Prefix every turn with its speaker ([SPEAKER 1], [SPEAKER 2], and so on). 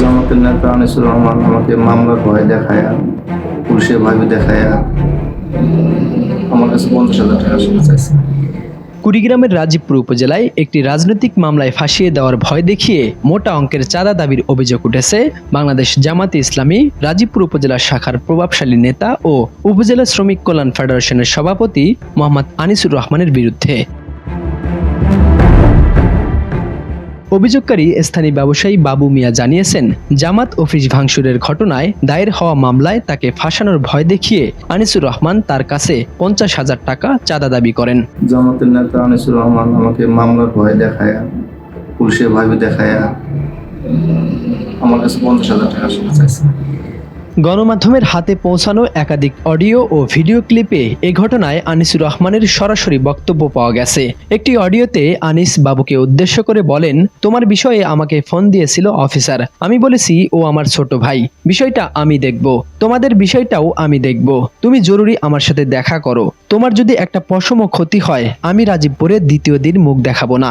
[SPEAKER 1] জামাতের নেতা আনিসুর রহমান আমাকে মামলার ভয় দেখায়, পুলিশের ভাবি দেখায়, আমার কাছে পঞ্চাশ হাজার টাকা চাইছে।
[SPEAKER 2] কুড়িগ্রামের রাজীবপুর উপজেলায় একটি রাজনৈতিক মামলায় ফাঁসিয়ে দেওয়ার ভয় দেখিয়ে মোটা অঙ্কের চাঁদা দাবির অভিযোগ উঠেছে বাংলাদেশ জামাতে ইসলামী রাজীবপুর উপজেলা শাখার প্রভাবশালী নেতা ও উপজেলা শ্রমিক কল্যাণ ফেডারেশনের সভাপতি মোহাম্মদ আনিসুর রহমানের বিরুদ্ধে। অভিযোগকারী স্থানীয় ব্যবসায়ী বাবু মিয়া জানিয়েছেন, জামাত অফিস ভাঙচুরের ঘটনায় দায়ের হওয়া মামলায় তাকে ফাঁসানোর ভয় দেখিয়ে আনিসুর রহমান তার কাছে পঞ্চাশ হাজার টাকা চাঁদা দাবি করেন।
[SPEAKER 1] জামাতের নেতা আনিসুর রহমান আমাকে মামলার ভয় দেখায়, পুলিশের ভয় দেখায় আমার কাছে পঞ্চাশ হাজার টাকা
[SPEAKER 2] গণমাধ্যমের হাতে পৌঁছানো একাধিক অডিও ও ভিডিও ক্লিপে এ ঘটনায় আনিসুর রহমানের সরাসরি বক্তব্য পাওয়া গেছে। একটি অডিওতে আনিস বাবুকে উদ্দেশ্য করে বলেন, তোমার বিষয়ে আমাকে ফোন দিয়েছিল অফিসার। আমি বলেছি, ও আমার ছোট ভাই। বিষয়টা আমি দেখব। তোমাদের বিষয়টাও আমি দেখব। তুমি জরুরি আমার সাথে দেখা করো। তোমার যদি একটা পশম ক্ষতি হয়, আমি রাজীবপুরে দ্বিতীয় দিন মুখ দেখাবো না।